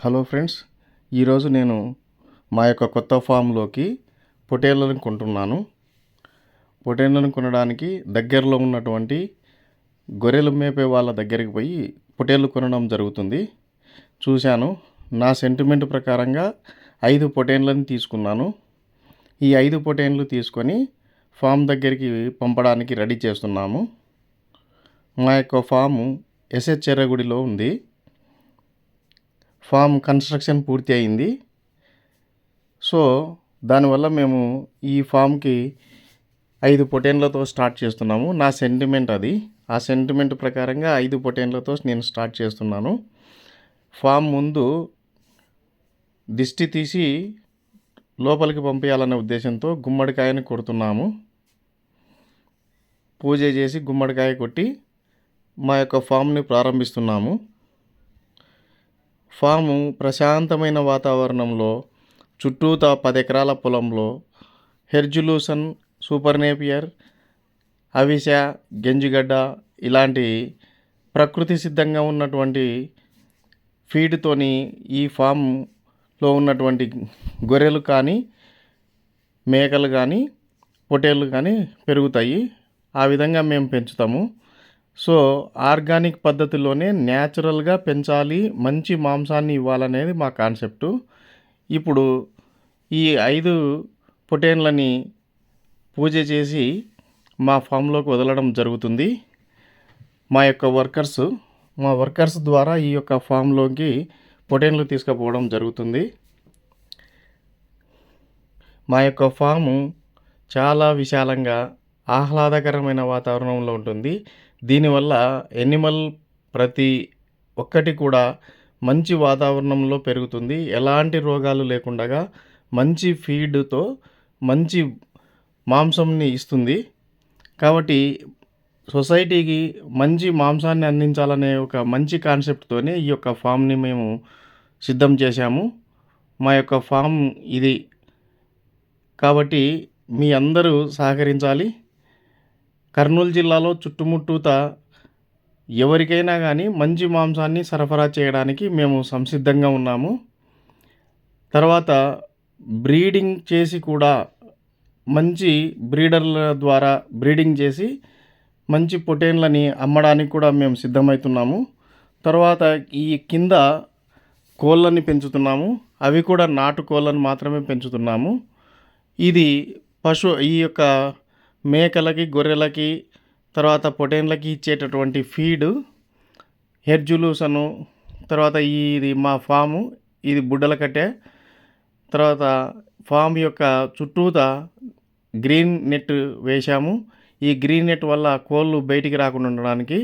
Hello friends ఈరోజు నేను మా యొక్క కొత్త ఫామ్లోకి పొటేళ్ళను కొంటున్నాను. పొటేళ్ళను కొనడానికి దగ్గరలో ఉన్నటువంటి గొర్రెలు మేపే వాళ్ళ దగ్గరికి పోయి పొటేళ్ళు కొనడం జరుగుతుంది. చూశాను నా సెంటిమెంట్ ప్రకారంగా ఐదు పొటేన్లను తీసుకున్నాను. ఈ ఐదు పొటేన్లు తీసుకొని ఫామ్ దగ్గరికి పంపడానికి రెడీ చేస్తున్నాము. మా యొక్క ఫాము ఎస్హెచ్ చెర్రగుడిలో ఉంది. ఫామ్ కన్స్ట్రక్షన్ పూర్తి అయింది. సో దానివల్ల మేము ఈ ఫామ్కి ఐదు పొటేన్లతో స్టార్ట్ చేస్తున్నాము. నా సెంటిమెంట్ అది. ఆ సెంటిమెంట్ ప్రకారంగా ఐదు పొటేన్లతో నేను స్టార్ట్ చేస్తున్నాను. ఫామ్ ముందు దిష్టి తీసి లోపలికి పంపించాలనే ఉద్దేశంతో గుమ్మడికాయని కొడుతున్నాము. పూజ చేసి గుమ్మడికాయ కొట్టి మా యొక్క ఫామ్ని ప్రారంభిస్తున్నాము. ఫాము ప్రశాంతమైన వాతావరణంలో చుట్టూతా పది ఎకరాల పొలంలో హెర్జులూసన్ సూపర్ నేపియర్ అవిస గెంజిగడ్డ ఇలాంటి ప్రకృతి సిద్ధంగా ఉన్నటువంటి ఫీడ్తోని ఈ ఫామ్లో ఉన్నటువంటి గొర్రెలు కానీ మేకలు కానీ పొటేళ్ళు కానీ పెరుగుతాయి. ఆ విధంగా మేము పెంచుతాము. సో ఆర్గానిక్ పద్ధతిలోనే న్యాచురల్గా పెంచాలి మంచి మాంసాన్ని ఇవ్వాలనేది మా కాన్సెప్టు. ఇప్పుడు ఈ ఐదు పొటేన్లని పూజ చేసి మా ఫామ్లోకి వదలడం జరుగుతుంది. మా యొక్క వర్కర్స్ మా వర్కర్స్ ద్వారా ఈ యొక్క ఫామ్లోకి పొటేన్లు తీసుకుపోవడం జరుగుతుంది. మా యొక్క ఫాము చాలా విశాలంగా ఆహ్లాదకరమైన వాతావరణంలో ఉంటుంది. దీనివల్ల ఎనిమల్ ప్రతి ఒక్కటి కూడా మంచి వాతావరణంలో పెరుగుతుంది. ఎలాంటి రోగాలు లేకుండా మంచి ఫీడ్తో మంచి మాంసంని ఇస్తుంది. కాబట్టి సొసైటీకి మంచి మాంసాన్ని అందించాలనే ఒక మంచి కాన్సెప్ట్తోనే ఈ యొక్క ఫామ్ని మేము సిద్ధం చేశాము. మా యొక్క ఫామ్ ఇది. కాబట్టి మీ అందరూ సహకరించాలి. కర్నూలు జిల్లాలో చుట్టుముట్టూత ఎవరికైనా కానీ మంచి మాంసాన్ని సరఫరా చేయడానికి మేము సంసిద్ధంగా ఉన్నాము. తర్వాత బ్రీడింగ్ చేసి కూడా మంచి బ్రీడర్ల ద్వారా బ్రీడింగ్ చేసి మంచి పొటేన్లని అమ్మడానికి కూడా మేము సిద్ధమవుతున్నాము తర్వాత ఈ కింద కోళ్ళని పెంచుతున్నాము. అవి కూడా నాటు కోళ్ళని మాత్రమే పెంచుతున్నాము. ఇది పశు ఈ యొక్క మేకలకి గొర్రెలకి తర్వాత పొటేన్లకి ఇచ్చేటటువంటి ఫీడు హెర్జులూసను తర్వాత ఇది మా ఫాము ఇది బుడ్డల కట్టే తర్వాత ఫామ్ యొక్క చుట్టూత గ్రీన్ నెట్ వేశాము. ఈ గ్రీన్ నెట్ వల్ల కోళ్ళు బయటికి రాకుండా ఉండడానికి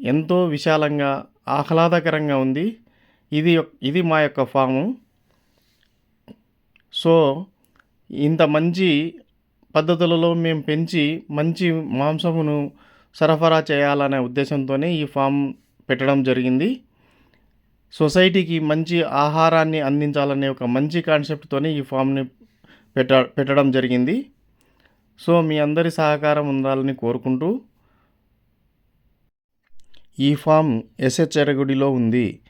ఎంతో విశాలంగా ఆహ్లాదకరంగా ఉంది. ఇది ఇది మా యొక్క ఫాము. సో ఇంత మంచి పద్ధతులలో మేము పెంచి మంచి మాంసమును సరఫరా చేయాలనే ఉద్దేశంతోనే ఈ ఫామ్ పెట్టడం జరిగింది. సొసైటీకి మంచి ఆహారాన్ని అందించాలనే ఒక మంచి కాన్సెప్ట్తోనే ఈ ఫామ్ని పెట్ట పెట్టడం జరిగింది. సో మీ అందరి సహకారం ఉండాలని కోరుకుంటూ ఈ ఫామ్ ఎస్హెచ్ ఎరగుడిలో ఉంది.